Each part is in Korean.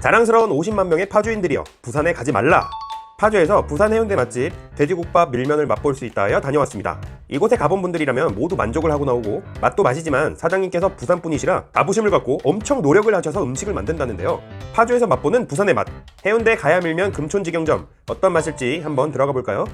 자랑스러운 50만 명의 파주인들이여 부산에 가지 말라. 파주에서 부산 해운대 맛집 돼지국밥 밀면을 맛볼 수 있다 하여 다녀왔습니다. 이곳에 가본 분들이라면 모두 만족을 하고 나오고 맛도 맛이지만 사장님께서 부산 분이시라 자부심을 갖고 엄청 노력을 하셔서 음식을 만든다는데요. 파주에서 맛보는 부산의 맛 해운대 가야 밀면 금촌직영점 어떤 맛일지 한번 들어가 볼까요?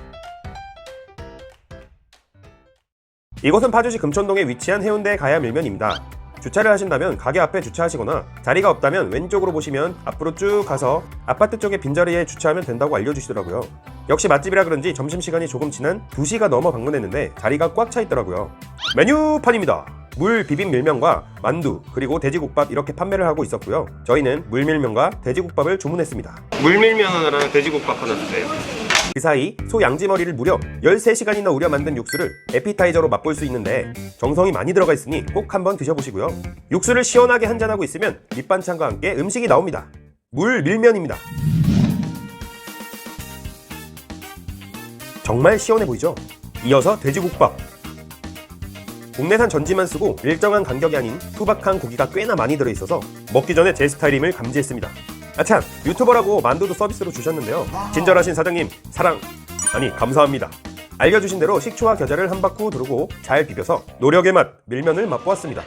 이곳은 파주시 금천동에 위치한 해운대 가야 밀면입니다. 주차를 하신다면 가게 앞에 주차하시거나 자리가 없다면 왼쪽으로 보시면 앞으로 쭉 가서 아파트 쪽에 빈자리에 주차하면 된다고 알려주시더라고요. 역시 맛집이라 그런지 점심시간이 조금 지난 2시가 넘어 방문했는데 자리가 꽉 차 있더라고요. 메뉴판입니다. 물 비빔 밀면과 만두 그리고 돼지국밥 이렇게 판매를 하고 있었고요. 저희는 물 밀면과 돼지국밥을 주문했습니다. 물 밀면 하나랑 돼지국밥 하나 주세요. 그 사이 소 양지머리를 무려 13시간이나 우려 만든 육수를 에피타이저로 맛볼 수 있는데 정성이 많이 들어가 있으니 꼭 한번 드셔보시고요. 육수를 시원하게 한잔하고 있으면 밑반찬과 함께 음식이 나옵니다. 물 밀면입니다. 정말 시원해 보이죠? 이어서 돼지국밥. 국내산 전지만 쓰고 일정한 간격이 아닌 투박한 고기가 꽤나 많이 들어있어서 먹기 전에 제 스타일임을 감지했습니다. 아참 유튜버라고 만두도 서비스로 주셨는데요. 친절하신 사장님 사랑 아니 감사합니다. 알려주신 대로 식초와 겨자를 한 바퀴 두르고 잘 비벼서 노력의 맛 밀면을 맛보았습니다.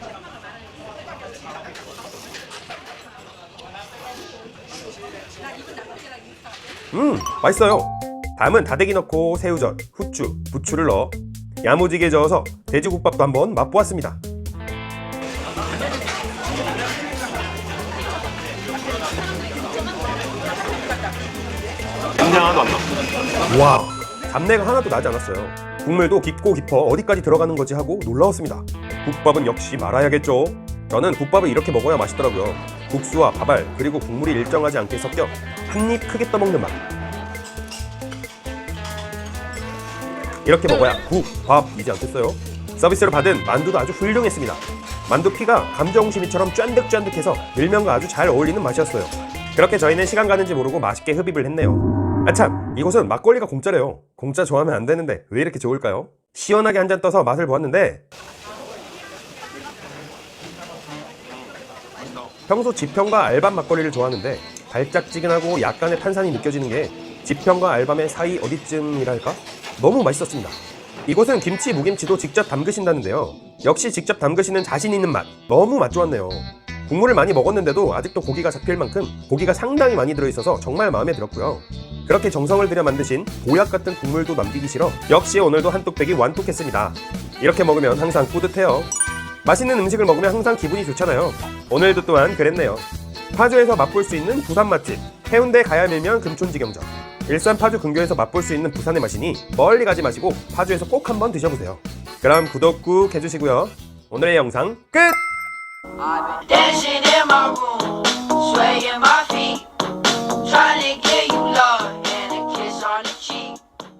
음 맛있어요. 다음은 다대기 넣고 새우젓, 후추, 부추를 넣어 야무지게 저어서 돼지국밥도 한번 맛보았습니다. 하나도 안 나. 와 잡내가 하나도 나지 않았어요. 국물도 깊고 깊어 어디까지 들어가는 거지 하고 놀라웠습니다. 국밥은 역시 말아야겠죠. 저는 국밥을 이렇게 먹어야 맛있더라고요. 국수와 밥알 그리고 국물이 일정하지 않게 섞여 한 입 크게 떠먹는 맛. 이렇게 먹어야 국밥이지 않겠어요? 서비스를 받은 만두도 아주 훌륭했습니다. 만두 피가 감정심이처럼 쫀득쫀득해서 밀면과 아주 잘 어울리는 맛이었어요. 그렇게 저희는 시간 가는지 모르고 맛있게 흡입을 했네요 아참 이곳은 막걸리가 공짜래요. 공짜 좋아하면 안 되는데 왜 이렇게 좋을까요? 시원하게 한 잔 떠서 맛을 보았는데 평소 지평과 알밤 막걸리를 좋아하는데 달짝지근하고 약간의 탄산이 느껴지는 게 지평과 알밤의 사이 어디쯤이랄까? 너무 맛있었습니다. 이곳은 김치, 무김치도 직접 담그신다는데요. 역시 직접 담그시는 자신 있는 맛. 너무 맛 좋았네요. 국물을 많이 먹었는데도 아직도 고기가 잡힐 만큼 고기가 상당히 많이 들어있어서 정말 마음에 들었고요 그렇게 정성을 들여 만드신 보약 같은 국물도 남기기 싫어 역시 오늘도 한 뚝배기 완뚝했습니다. 이렇게 먹으면 항상 뿌듯해요. 맛있는 음식을 먹으면 항상 기분이 좋잖아요. 오늘도 또한 그랬네요. 파주에서 맛볼 수 있는 부산 맛집 해운대 가야밀면 금촌지경점 일산 파주 근교에서 맛볼 수 있는 부산의 맛이니 멀리 가지 마시고 파주에서 꼭 한번 드셔보세요. 그럼 구독 꾹 해주시고요. 오늘의 영상 끝!